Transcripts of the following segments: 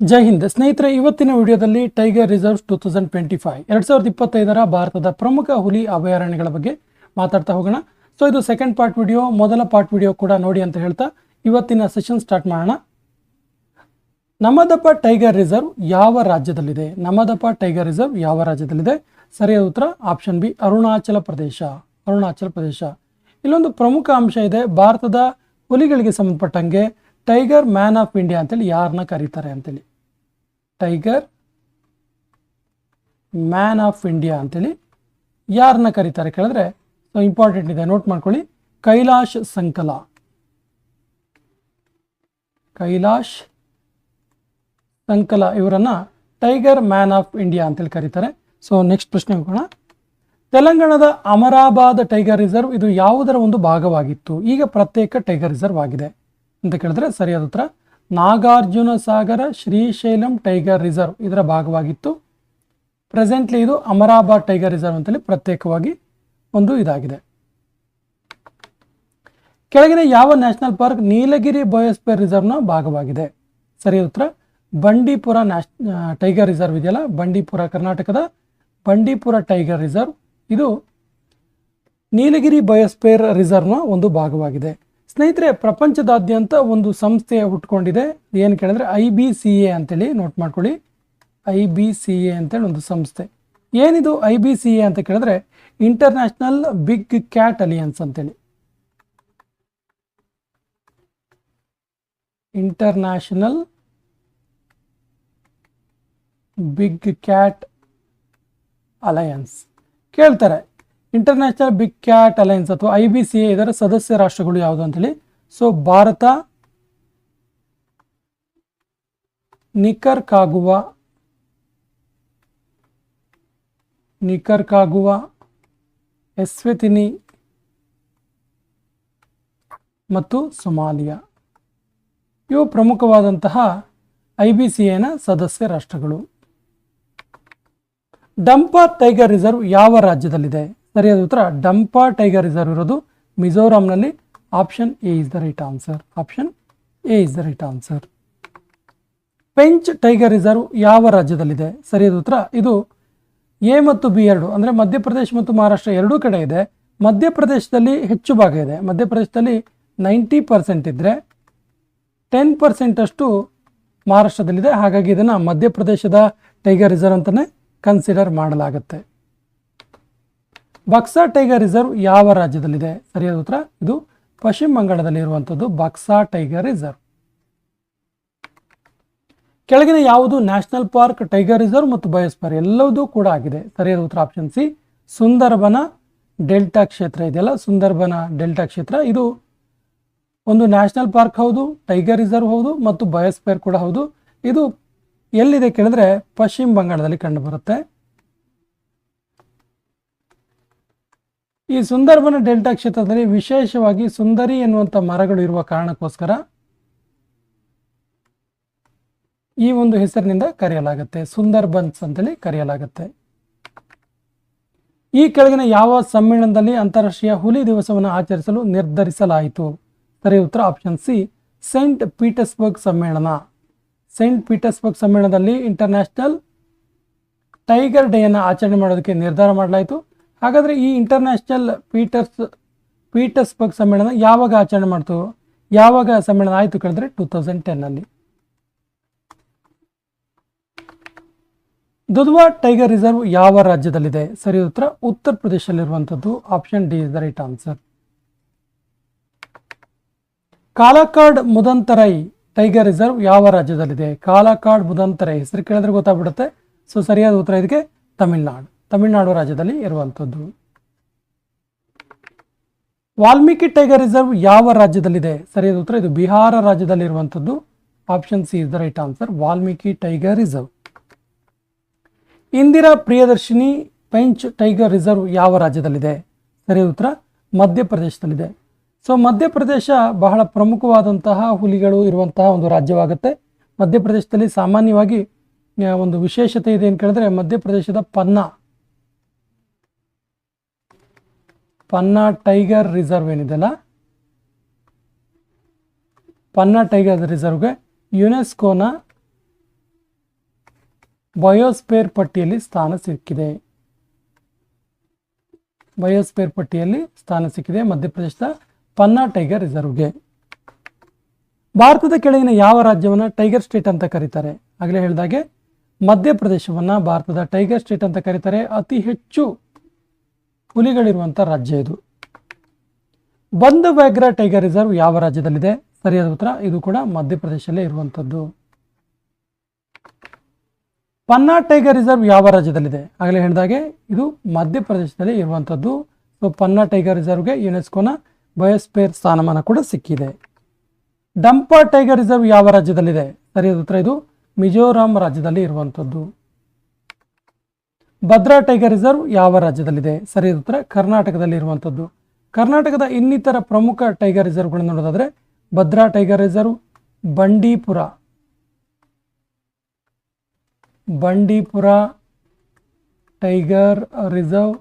ಜೈ ಹಿಂದ್. ಸ್ನೇಹಿತರೆ, ಇವತ್ತಿನ ವಿಡಿಯೋದಲ್ಲಿ tiger reserve two thousand twenty five ಎರಡು ಸಾವಿರದ ಇಪ್ಪತ್ತೈದರ ಭಾರತದ ಪ್ರಮುಖ ಹುಲಿ ಅಭಯಾರಣ್ಯಗಳ ಬಗ್ಗೆ ಮಾತಾಡ್ತಾ ಹೋಗೋಣ. ಸೊ ಇದು ಸೆಕೆಂಡ್ ಪಾರ್ಟ್ ವಿಡಿಯೋ ಮೊದಲ ಪಾರ್ಟ್ ವಿಡಿಯೋ ಕೂಡ ನೋಡಿ ಅಂತ ಹೇಳ್ತಾ ಇವತ್ತಿನ ಸೆಷನ್ ಸ್ಟಾರ್ಟ್ ಮಾಡೋಣ. ನಮದಪ್ಪ ಟೈಗರ್ ರಿಸರ್ವ್ ಯಾವ ರಾಜ್ಯದಲ್ಲಿದೆ? ನಮದಪ್ಪ ಟೈಗರ್ ರಿಸರ್ವ್ ಯಾವ ರಾಜ್ಯದಲ್ಲಿದೆ? ಸರಿಯಾದ ಉತ್ತರ ಆಪ್ಷನ್ ಬಿ ಅರುಣಾಚಲ ಪ್ರದೇಶ. ಅರುಣಾಚಲ ಪ್ರದೇಶ. ಇಲ್ಲೊಂದು ಪ್ರಮುಖ ಅಂಶ ಇದೆ, ಭಾರತದ ಹುಲಿಗಳಿಗೆ ಸಂಬಂಧಪಟ್ಟಂಗೆ ಟೈಗರ್ ಮ್ಯಾನ್ ಆಫ್ ಇಂಡಿಯಾ ಅಂತೇಳಿ ಯಾರನ್ನ ಕರೀತಾರೆ ಅಂತೇಳಿ. ಟೈಗರ್, ಮ್ಯಾನ್ ಆಫ್ ಇಂಡಿಯಾ ಅಂತೇಳಿ ಯಾರನ್ನ ಕರೀತಾರೆ ಕೇಳಿದ್ರೆ ಸೊ ಇಂಪಾರ್ಟೆಂಟ್ ಇದೆ ನೋಟ್ ಮಾಡ್ಕೊಳ್ಳಿ. ಕೈಲಾಶ್ ಸಂಕಲ. ಕೈಲಾಶ್ ಸಂಕಲ ಇವರನ್ನ ಟೈಗರ್ ಮ್ಯಾನ್ ಆಫ್ ಇಂಡಿಯಾ ಅಂತೇಳಿ ಕರೀತಾರೆ. ಸೊ ನೆಕ್ಸ್ಟ್ ಪ್ರಶ್ನೆ ಹೋಗೋಣ. ತೆಲಂಗಾಣದ ಅಮರಾಬಾದ್ ಟೈಗರ್ ರಿಸರ್ವ್ ಇದು ಯಾವುದರ ಒಂದು ಭಾಗವಾಗಿತ್ತು? ಈಗ ಪ್ರತ್ಯೇಕ ಟೈಗರ್ ರಿಸರ್ವ್ ಆಗಿದೆ ಅಂತ ಕೇಳಿದ್ರೆ ಸರಿಯಾದ ಉತ್ತರ ನಾಗಾರ್ಜುನ ಸಾಗರ, ಶ್ರೀಶೈಲಂ ಟೈಗರ್ ರಿಸರ್ವ್ ಇದರ ಭಾಗವಾಗಿತ್ತು. ಪ್ರೆಸೆಂಟ್ಲಿ ಇದು ಅಮರಾಬಾದ್ ಟೈಗರ್ ರಿಸರ್ವ್ ಅಂತಲೇ ಪ್ರತ್ಯೇಕವಾಗಿ ಒಂದು ಇದಾಗಿದೆ. ಕೆಳಗಿನ ಯಾವ ನ್ಯಾಷನಲ್ ಪಾರ್ಕ್ ನೀಲಗಿರಿ ಬಯೋಸ್ಪೇರ್ ರಿಸರ್ವ್ನ ಭಾಗವಾಗಿದೆ? ಸರಿ ಉತ್ತರ, ಬಂಡೀಪುರ ನ್ಯಾಷ್ ಟೈಗರ್ ರಿಸರ್ವ್ ಇದೆಯಲ್ಲ, ಬಂಡೀಪುರ ಕರ್ನಾಟಕದ ಬಂಡೀಪುರ ಟೈಗರ್ ರಿಸರ್ವ್. ಇದು ನೀಲಗಿರಿ ಬಯೋಸ್ಪೇರ್ ರಿಸರ್ವ್ನ ಒಂದು ಭಾಗವಾಗಿದೆ. ಸ್ನೇಹಿತರೆ, ಪ್ರಪಂಚದಾದ್ಯಂತ ಒಂದು ಸಂಸ್ಥೆ ಹುಟ್ಕೊಂಡಿದೆ. ಏನು ಕೇಳಿದ್ರೆ, ಐ ಬಿ ಸಿ ಎ ಅಂತೇಳಿ ನೋಟ್ ಮಾಡ್ಕೊಳ್ಳಿ. ಐ ಬಿ ಸಿ ಎ ಅಂತೇಳಿ ಒಂದು ಸಂಸ್ಥೆ. ಏನಿದು ಐ ಬಿ ಸಿ ಎ ಅಂತ ಕೇಳಿದ್ರೆ ಇಂಟರ್ನ್ಯಾಷನಲ್ ಬಿಗ್ ಕ್ಯಾಟ್ ಅಲಿಯನ್ಸ್ ಅಂತೇಳಿ. ಇಂಟರ್ನ್ಯಾಷನಲ್ ಬಿಗ್ ಕ್ಯಾಟ್ ಅಲಯನ್ಸ್ ಕೇಳ್ತಾರೆ. ಇಂಟರ್ನ್ಯಾಷನಲ್ ಬಿಗ್ ಕ್ಯಾಟ್ ಅಲಯನ್ಸ್ ಅಥವಾ ಐ ಬಿ ಸಿ ಇದರ ಸದಸ್ಯ ರಾಷ್ಟ್ರಗಳು ಯಾವುದು ಅಂತೇಳಿ? ಸೊ ಭಾರತ ನಿಕರ್ ಕಾಗುವ ನಿಕರ್ ಕಾಗುವ ಎಸ್ವೆತಿನಿ ಮತ್ತು ಸೊಮಾಲಿಯಾ. ಇವು ಪ್ರಮುಖವಾದಂತಹ ಐ ಬಿ ಸಿ ಎನ ಸದಸ್ಯ ರಾಷ್ಟ್ರಗಳು. ಡಂಪಾ ಟೈಗರ್ ರಿಸರ್ವ್ ಯಾವ ರಾಜ್ಯದಲ್ಲಿದೆ? ಸರಿಯಾದ ಉತ್ತರ ಡಂಪಾ ಟೈಗರ್ ರಿಸರ್ವ್ ಇರೋದು ಮಿಜೋರಾಂನಲ್ಲಿ. Option A is the right answer option A is the right answer Pench tiger reserve ಯಾವ ರಾಜ್ಯದಲ್ಲಿದೆ? ಸರಿಯಾದ ಉತ್ತರ, ಇದು ಎ ಮತ್ತು ಬಿ ಎರಡು. ಅಂದರೆ ಮಧ್ಯಪ್ರದೇಶ ಮತ್ತು ಮಹಾರಾಷ್ಟ್ರ ಎರಡೂ ಕಡೆ ಇದೆ. ಮಧ್ಯಪ್ರದೇಶದಲ್ಲಿ ಹೆಚ್ಚು ಭಾಗ ಇದೆ. ಮಧ್ಯಪ್ರದೇಶದಲ್ಲಿ ನೈಂಟಿ ಪರ್ಸೆಂಟ್ ಇದ್ದರೆ ಟೆನ್ ಪರ್ಸೆಂಟ್ ಅಷ್ಟು ಮಹಾರಾಷ್ಟ್ರದಲ್ಲಿದೆ. ಹಾಗಾಗಿ ಇದನ್ನು ಮಧ್ಯಪ್ರದೇಶದ ಟೈಗರ್ ರಿಸರ್ವ್ ಅಂತಲೇ ಕನ್ಸಿಡರ್ ಮಾಡಲಾಗುತ್ತೆ. ಬಕ್ಸಾ ಟೈಗರ್ ರಿಸರ್ವ್ ಯಾವ ರಾಜ್ಯದಲ್ಲಿದೆ? ಸರಿಯಾದ ಉತ್ತರ, ಇದು ಪಶ್ಚಿಮ ಬಂಗಾಳದಲ್ಲಿ ಇರುವಂಥದ್ದು ಬಕ್ಸಾ ಟೈಗರ್ ರಿಸರ್ವ್ ಕೆಳಗಿನ ಯಾವುದು? ನ್ಯಾಷನಲ್ ಪಾರ್ಕ್ ಟೈಗರ್ ರಿಸರ್ವ್ ಮತ್ತು ಬಯೋಸ್ಪರ್ ಎಲ್ಲವೂ ಕೂಡ ಆಗಿದೆ. ಸರಿಯಾದ ಉತ್ತರ ಆಪ್ಷನ್ ಸಿ ಸುಂದರಬನ ಡೆಲ್ಟಾ ಕ್ಷೇತ್ರ ಇದೆಯಲ್ಲ? ಸುಂದರ್ಬನ ಡೆಲ್ಟಾ ಕ್ಷೇತ್ರ, ಇದು ಒಂದು ನ್ಯಾಷನಲ್ ಪಾರ್ಕ್ ಹೌದು ಟೈಗರ್ ರಿಸರ್ವ್ ಹೌದು ಮತ್ತು ಬಯೋಸ್ಪೇರ್ ಕೂಡ ಹೌದು. ಇದು ಎಲ್ಲಿದೆ ಕೇಳಿದ್ರೆ ಪಶ್ಚಿಮ ಬಂಗಾಳದಲ್ಲಿ ಕಂಡುಬರುತ್ತೆ. ಈ ಸುಂದರ್ಬನ ಡೆಲ್ಟಾ ಕ್ಷೇತ್ರದಲ್ಲಿ ವಿಶೇಷವಾಗಿ ಸುಂದರಿ ಎನ್ನುವಂಥ ಮರಗಳು ಇರುವ ಕಾರಣಕ್ಕೋಸ್ಕರ ಈ ಒಂದು ಹೆಸರಿನಿಂದ ಕರೆಯಲಾಗುತ್ತೆ, ಸುಂದರ್ಬನ್ಸ್ ಅಂತೇಳಿ ಕರೆಯಲಾಗುತ್ತೆ. ಈ ಕೆಳಗಿನ ಯಾವ ಸಮ್ಮೇಳನದಲ್ಲಿ ಅಂತಾರಾಷ್ಟ್ರೀಯ ಹುಲಿ ದಿವಸವನ್ನು ಆಚರಿಸಲು ನಿರ್ಧರಿಸಲಾಯಿತು? ಸರಿ ಉತ್ತರ ಆಪ್ಷನ್ ಸಿ ಸೈಂಟ್ ಪೀಟರ್ಸ್ಬರ್ಗ್ ಸಮ್ಮೇಳನ. ಸೈಂಟ್ ಪೀಟರ್ಸ್ಬರ್ಗ್ ಸಮ್ಮೇಳನದಲ್ಲಿ ಇಂಟರ್ನ್ಯಾಷನಲ್ ಟೈಗರ್ ಡೇಯನ್ನು ಆಚರಣೆ ಮಾಡೋದಕ್ಕೆ ನಿರ್ಧಾರ ಮಾಡಲಾಯಿತು. ಹಾಗಾದರೆ ಈ ಇಂಟರ್ನ್ಯಾಷನಲ್ ಪೀಟರ್ಸ್ ಪೀಟರ್ಸ್ಬರ್ಗ್ ಸಮ್ಮೇಳನ ಯಾವಾಗ ಆಚರಣೆ ಮಾಡ್ತು? ಯಾವಾಗ ಸಮ್ಮೇಳನ ಆಯಿತು ಕೇಳಿದ್ರೆ ಟೂ ತೌಸಂಡ್ ಟೆನ್ನಲ್ಲಿ ದುಧ್ವಾ ಟೈಗರ್ ರಿಸರ್ವ್ ಯಾವ ರಾಜ್ಯದಲ್ಲಿದೆ? ಸರಿ ಉತ್ತರ ಉತ್ತರ ಪ್ರದೇಶದಲ್ಲಿರುವಂಥದ್ದು option D is the right answer Kalakad Mundanthurai tiger reserve ಯಾವ ರಾಜ್ಯದಲ್ಲಿದೆ? ಕಾಲಾಕಾಡ್ ಮುದಂತರೈ, ಹೆಸರು ಕೇಳಿದ್ರೆ ಗೊತ್ತಾಗ್ಬಿಡುತ್ತೆ. ಸೊ ಸರಿಯಾದ ಉತ್ತರ ಇದಕ್ಕೆ ತಮಿಳ್ನಾಡು. ತಮಿಳುನಾಡು ರಾಜ್ಯದಲ್ಲಿ ಇರುವಂಥದ್ದು. ವಾಲ್ಮೀಕಿ ಟೈಗರ್ ರಿಸರ್ವ್ ಯಾವ ರಾಜ್ಯದಲ್ಲಿದೆ? ಸರಿಯಾದ ಉತ್ತರ, ಇದು ಬಿಹಾರ ರಾಜ್ಯದಲ್ಲಿ ಇರುವಂಥದ್ದು. Option C is the right answer Valmiki tiger reserve. Indira Priyadarshini Pench tiger reserve ಯಾವ ರಾಜ್ಯದಲ್ಲಿದೆ? ಸರಿಯಾದ ಉತ್ತರ, ಮಧ್ಯಪ್ರದೇಶದಲ್ಲಿದೆ. ಸೊ ಮಧ್ಯಪ್ರದೇಶ ಬಹಳ ಪ್ರಮುಖವಾದಂತಹ ಹುಲಿಗಳು ಇರುವಂತಹ ಒಂದು ರಾಜ್ಯವಾಗುತ್ತೆ. ಮಧ್ಯಪ್ರದೇಶದಲ್ಲಿ ಸಾಮಾನ್ಯವಾಗಿ ಒಂದು ವಿಶೇಷತೆ ಇದೆ ಅಂತ ಕೇಳಿದ್ರೆ ಮಧ್ಯಪ್ರದೇಶದ ಪನ್ನಾ. ಪನ್ನಾ ಟೈಗರ್ ರಿಸರ್ವ್ ಏನಿದೆಲ್ಲ? ಪನ್ನಾ ಟೈಗರ್ ರಿಸರ್ವ್ಗೆ ಯುನೆಸ್ಕೋನ ಬಯೋಸ್ಪೇರ್ ಪಟ್ಟಿಯಲ್ಲಿ ಸ್ಥಾನ ಸಿಕ್ಕಿದೆ. ಬಯೋಸ್ಪೇರ್ ಪಟ್ಟಿಯಲ್ಲಿ ಸ್ಥಾನ ಸಿಕ್ಕಿದೆ ಮಧ್ಯಪ್ರದೇಶದ ಪನ್ನಾ ಟೈಗರ್ ರಿಸರ್ವ್ಗೆ. ಭಾರತದ ಕೆಳಗಿನ ಯಾವ ರಾಜ್ಯವನ್ನು ಟೈಗರ್ ಸ್ಟೇಟ್ ಅಂತ ಕರೀತಾರೆ? ಆಗಲೇ ಹೇಳಿದಾಗೆ ಮಧ್ಯಪ್ರದೇಶವನ್ನು ಭಾರತದ ಟೈಗರ್ ಸ್ಟೇಟ್ ಅಂತ ಕರೀತಾರೆ. ಅತಿ ಹೆಚ್ಚು ಹುಲಿಗಳಿರುವಂಥ ರಾಜ್ಯ ಇದು. ಬಂದ ವ್ಯಾಘ್ರ ಟೈಗರ್ ರಿಸರ್ವ್ ಯಾವ ರಾಜ್ಯದಲ್ಲಿದೆ? ಸರಿಯಾದ ಉತ್ತರ, ಇದು ಕೂಡ ಮಧ್ಯಪ್ರದೇಶಲ್ಲೇ ಇರುವಂಥದ್ದು ಪನ್ನಾ ಟೈಗರ್ ರಿಸರ್ವ್ ಯಾವ ರಾಜ್ಯದಲ್ಲಿದೆ? ಆಗಲೇ ಹೇಳಿದಾಗೆ ಇದು ಮಧ್ಯಪ್ರದೇಶದಲ್ಲಿ ಇರುವಂಥದ್ದು ಸೊ ಪನ್ನಾ ಟೈಗರ್ ರಿಸರ್ವ್ಗೆ ಯುನೆಸ್ಕೋನ ಬಯೋಸ್ಪೇರ್ ಸ್ಥಾನಮಾನ ಕೂಡ ಸಿಕ್ಕಿದೆ. ಡಂಪಾ ಟೈಗರ್ ರಿಸರ್ವ್ ಯಾವ ರಾಜ್ಯದಲ್ಲಿದೆ? ಸರಿಯಾದ ಉತ್ತರ, ಇದು ಮಿಜೋರಾಂ ರಾಜ್ಯದಲ್ಲಿ ಇರುವಂಥದ್ದು ಭದ್ರಾ ಟೈಗರ್ ರಿಸರ್ವ್ ಯಾವ ರಾಜ್ಯದಲ್ಲಿದೆ? ಸರಿ ಉತ್ತರ ಕರ್ನಾಟಕದಲ್ಲಿ ಇರುವಂಥದ್ದು ಕರ್ನಾಟಕದ ಇನ್ನಿತರ ಪ್ರಮುಖ ಟೈಗರ್ ರಿಸರ್ವ್ಗಳನ್ನು ನೋಡೋದಾದರೆ, Bhadra tiger reserve, Bandipur. Bandipur tiger reserve,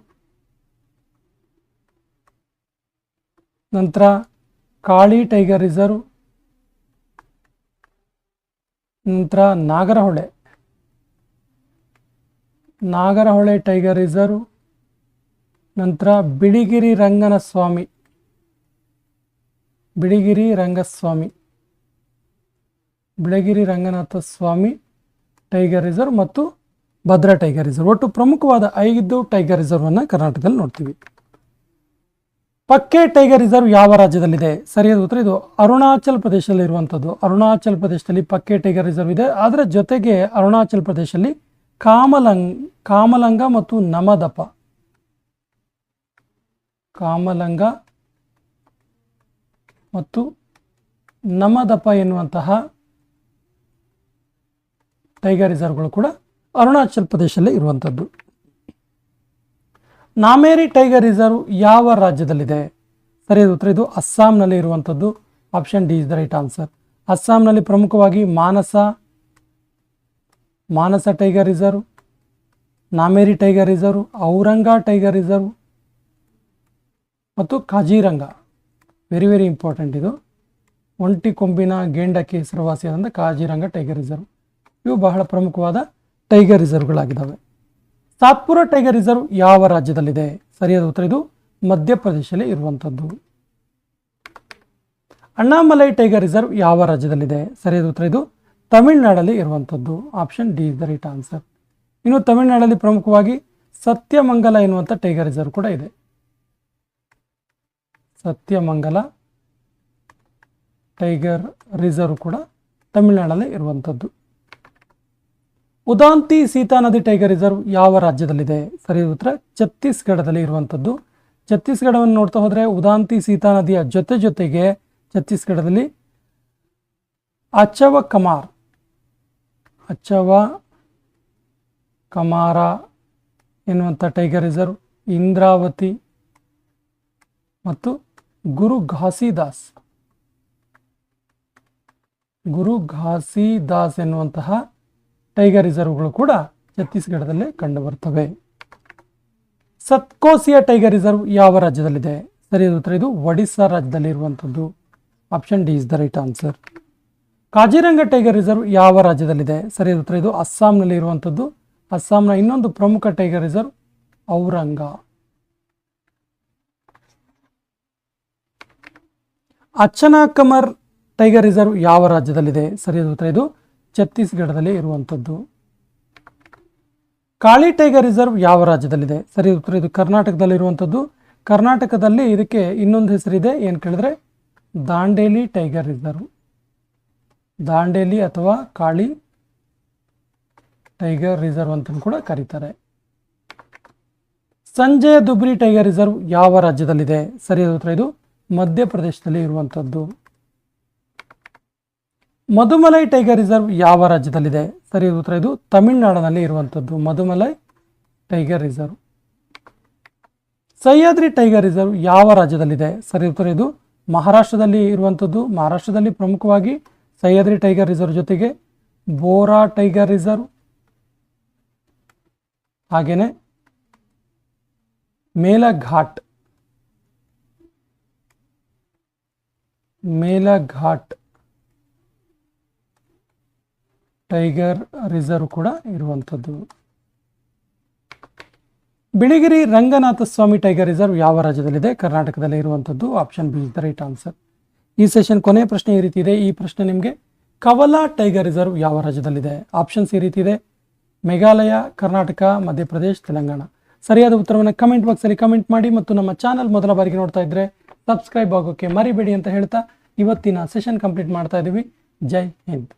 ನಂತರ ಕಾಳಿ ಟೈಗರ್ ರಿಸರ್ವ್, ನಂತರ ನಾಗರಹೊಳೆ. ನಾಗರಹೊಳೆ ಟೈಗರ್ ರಿಸರ್ವ್, ನಂತರ ಬಿಳಿಗಿರಿ ರಂಗನ ಸ್ವಾಮಿ ಬಿಳಿಗಿರಿ ರಂಗಸ್ವಾಮಿ. ಬಿಳಗಿರಿ ರಂಗನಾಥ ಸ್ವಾಮಿ ಟೈಗರ್ ರಿಸರ್ವ್ ಮತ್ತು ಭದ್ರಾ ಟೈಗರ್ ರಿಸರ್ವ್. ಒಟ್ಟು ಪ್ರಮುಖವಾದ ಐದು ಟೈಗರ್ ರಿಸರ್ವ್ ಅನ್ನ ಕರ್ನಾಟಕದಲ್ಲಿ ನೋಡ್ತೀವಿ. ಪಕ್ಕೆ ಟೈಗರ್ ರಿಸರ್ವ್ ಯಾವ ರಾಜ್ಯದಲ್ಲಿದೆ? ಸರಿಯಾದ ಉತ್ತರ ಇದು ಅರುಣಾಚಲ್ ಪ್ರದೇಶದಲ್ಲಿ ಇರುವಂಥದ್ದು ಅರುಣಾಚಲ್ ಪ್ರದೇಶದಲ್ಲಿ ಪಕ್ಕೆ ಟೈಗರ್ ರಿಸರ್ವ್ ಇದೆ. ಅದರ ಜೊತೆಗೆ ಅರುಣಾಚಲ್ ಪ್ರದೇಶದಲ್ಲಿ ಕಾಮಲಂಗ್ ಕಾಮಲಂಗ ಮತ್ತು ನಮದಪ. ಕಾಮಲಂಗ ಮತ್ತು ನಮದಪ ಎನ್ನುವಂತಹ ಟೈಗರ್ ರಿಸರ್ವ್ಗಳು ಕೂಡ ಅರುಣಾಚಲ್ ಪ್ರದೇಶದಲ್ಲಿ ಇರುವಂಥದ್ದು. ನಾಮೇರಿ ಟೈಗರ್ ರಿಸರ್ವ್ ಯಾವ ರಾಜ್ಯದಲ್ಲಿದೆ? ಸರಿಯಾದ ಉತ್ತರ, ಇದು ಅಸ್ಸಾಂನಲ್ಲಿ ಇರುವಂಥದ್ದು. Option D is the right answer. ಅಸ್ಸಾಂನಲ್ಲಿ ಪ್ರಮುಖವಾಗಿ Manas Manas tiger reserve, Nameri tiger reserve, Orang tiger reserve ಮತ್ತು ಕಾಜಿರಂಗ. ವೆರಿ ವೆರಿ ಇಂಪಾರ್ಟೆಂಟ್ ಇದು. ಒಂಟಿ ಕೊಂಬಿನ ಗೇಂಡಕ್ಕೆ ಹೆಸರುವಾಸಿಯಾದಂಥ ಕಾಜಿರಂಗ ಟೈಗರ್ ರಿಸರ್ವ್. ಇವು ಬಹಳ ಪ್ರಮುಖವಾದ ಟೈಗರ್ ರಿಸರ್ವ್ಗಳಾಗಿದ್ದಾವೆ. ಸಾತ್ಪುರ ಟೈಗರ್ ರಿಸರ್ವ್ ಯಾವ ರಾಜ್ಯದಲ್ಲಿದೆ? ಸರಿಯಾದ ಉತ್ತರ ಇದು ಮಧ್ಯಪ್ರದೇಶದಲ್ಲಿ ಇರುವಂಥದ್ದು. ಅಣ್ಣಾಮಲೈ ಟೈಗರ್ ರಿಸರ್ವ್ ಯಾವ ರಾಜ್ಯದಲ್ಲಿದೆ? ಸರಿಯಾದ ಉತ್ತರ ಇದು ತಮಿಳುನಾಡಲ್ಲಿ ಇರುವಂಥದ್ದು option D is the right answer ಇನ್ನು ತಮಿಳುನಾಡಲ್ಲಿ ಪ್ರಮುಖವಾಗಿ ಸತ್ಯಮಂಗಲ ಎನ್ನುವಂಥ ಟೈಗರ್ ರಿಸರ್ವ್ ಕೂಡ ಇದೆ. ಸತ್ಯಮಂಗಲ ಟೈಗರ್ ರಿಸರ್ವ್ ಕೂಡ ತಮಿಳುನಾಡಲ್ಲಿ ಇರುವಂಥದ್ದು. ಉದಾಂತಿ ಸೀತಾ ನದಿ ಟೈಗರ್ ರಿಸರ್ವ್ ಯಾವ ರಾಜ್ಯದಲ್ಲಿದೆ? ಸರಿ ಉತ್ತರ ಛತ್ತೀಸ್ಗಢದಲ್ಲಿ ಇರುವಂಥದ್ದು. ಛತ್ತೀಸ್ಗಢವನ್ನು ನೋಡ್ತಾ ಹೋದರೆ ಉದಾಂತಿ ಸೀತಾ ನದಿಯ ಜೊತೆ ಜೊತೆಗೆ ಛತ್ತೀಸ್ಗಢದಲ್ಲಿ ಅಚವ ಕಮಾರ್ ಅಚ್ಚವ, ಕಮಾರ ಎನ್ನುವಂಥ ಟೈಗರ್ ರಿಸರ್ವ್, ಇಂದ್ರಾವತಿ ಮತ್ತು ಗುರು ಘಾಸಿದಾಸ್. ಗುರು ಘಾಸಿದಾಸ್ ಎನ್ನುವಂತಹ ಟೈಗರ್ ರಿಸರ್ವ್ಗಳು ಕೂಡ ಛತ್ತೀಸ್ಗಢದಲ್ಲಿ ಕಂಡುಬರ್ತವೆ. ಸತ್ಕೋಸಿಯಾ ಟೈಗರ್ ರಿಸರ್ವ್ ಯಾವ ರಾಜ್ಯದಲ್ಲಿದೆ? ಸರಿಯಾದ ಉತ್ತರ ಇದು ಒಡಿಸ್ಸಾ ರಾಜ್ಯದಲ್ಲಿ ಇರುವಂಥದ್ದು option D is the right answer. Kaziranga tiger reserve ಯಾವ ರಾಜ್ಯದಲ್ಲಿದೆ? ಸರಿಯಾದ ಉತ್ತರ ಇದು ಅಸ್ಸಾಂನಲ್ಲಿ ಇರುವಂಥದ್ದು. ಅಸ್ಸಾಂನ ಇನ್ನೊಂದು ಪ್ರಮುಖ tiger reserve Orang. Achanakmar tiger reserve ಯಾವ ರಾಜ್ಯದಲ್ಲಿದೆ? ಸರಿಯಾದ ಉತ್ತರ ಇದು ಛತ್ತೀಸ್ಗಢದಲ್ಲಿ ಇರುವಂಥದ್ದು. ಕಾಳಿ ಟೈಗರ್ ರಿಸರ್ವ್ ಯಾವ ರಾಜ್ಯದಲ್ಲಿದೆ? ಸರಿ ಉತ್ತರ ಇದು ಕರ್ನಾಟಕದಲ್ಲಿ ಇರುವಂಥದ್ದು. ಕರ್ನಾಟಕದಲ್ಲಿ ಇದಕ್ಕೆ ಇನ್ನೊಂದು ಹೆಸರಿದೆ. ಏನು ಕೇಳಿದ್ರೆ, ದಾಂಡೇಲಿ ಟೈಗರ್ ರಿಸರ್ವ್. ದಾಂಡೇಲಿ ಅಥವಾ ಕಾಳಿ ಟೈಗರ್ ರಿಸರ್ವ್ ಅಂತಲೂ ಕೂಡ ಕರೀತಾರೆ. ಸಂಜಯ ದುಬ್ರಿ ಟೈಗರ್ ರಿಸರ್ವ್ ಯಾವ ರಾಜ್ಯದಲ್ಲಿದೆ? ಸರಿಯಾದ ಉತ್ತರ ಇದು ಮಧ್ಯಪ್ರದೇಶದಲ್ಲಿ ಇರುವಂಥದ್ದು. ಮಧುಮಲೈ ಟೈಗರ್ ರಿಸರ್ವ್ ಯಾವ ರಾಜ್ಯದಲ್ಲಿದೆ? ಸರಿಯಾದ ಉತ್ತರ ಇದು ತಮಿಳುನಾಡಿನಲ್ಲಿ ಇರುವಂಥದ್ದು, Mudumalai tiger reserve. Sahyadri tiger reserve ಯಾವ ರಾಜ್ಯದಲ್ಲಿದೆ? ಸರಿ ಉತ್ತರ ಇದು ಮಹಾರಾಷ್ಟ್ರದಲ್ಲಿ ಇರುವಂಥದ್ದು. ಮಹಾರಾಷ್ಟ್ರದಲ್ಲಿ ಪ್ರಮುಖವಾಗಿ ಸಹ್ಯಾದ್ರಿ ಟೈಗರ್ ರಿಸರ್ವ್ ಜೊತೆಗೆ ಬೋರಾ ಟೈಗರ್ ರಿಸರ್ವ್. ಹಾಗೆಯೇ ಮೇಲಘಾಟ್. ಮೇಲಘಾಟ್ ಟೈಗರ್ ರಿಸರ್ವ್ ಕೂಡ ಇರುವಂಥದ್ದು. ಬಿಳಿಗಿರಿ ರಂಗನಾಥ ಸ್ವಾಮಿ ಟೈಗರ್ ರಿಸರ್ವ್ ಯಾವ ರಾಜ್ಯದಲ್ಲಿದೆ? ಕರ್ನಾಟಕದಲ್ಲಿ ಇರುವಂಥದ್ದು. Option B is the right answer. ಈ ಸೆಷನ್ ಕೊನೆಯ ಪ್ರಶ್ನೆ ಈ ರೀತಿ ಇದೆ. ಈ ಪ್ರಶ್ನೆ ನಿಮಗೆ, ಕವಲಾ ಟೈಗರ್ ರಿಸರ್ವ್ ಯಾವ ರಾಜ್ಯದಲ್ಲಿದೆ? ಆಪ್ಷನ್ಸ್ ಈ ರೀತಿ ಇದೆ. ಮೇಘಾಲಯ, ಕರ್ನಾಟಕ, ಮಧ್ಯಪ್ರದೇಶ್, ತೆಲಂಗಾಣ. ಸರಿಯಾದ ಉತ್ತರವನ್ನು ಕಮೆಂಟ್ ಬಾಕ್ಸಲ್ಲಿ ಕಮೆಂಟ್ ಮಾಡಿ ಮತ್ತು ನಮ್ಮ ಚಾನಲ್ ಮೊದಲ ಬಾರಿಗೆ ನೋಡ್ತಾ ಇದ್ರೆ ಸಬ್ಸ್ಕ್ರೈಬ್ ಆಗೋಕ್ಕೆ ಮರಿಬೇಡಿ ಅಂತ ಹೇಳ್ತಾ ಇವತ್ತಿನ ಸೆಷನ್ ಕಂಪ್ಲೀಟ್ ಮಾಡ್ತಾ ಇದ್ದೀವಿ ಜೈ ಹಿಂದ್.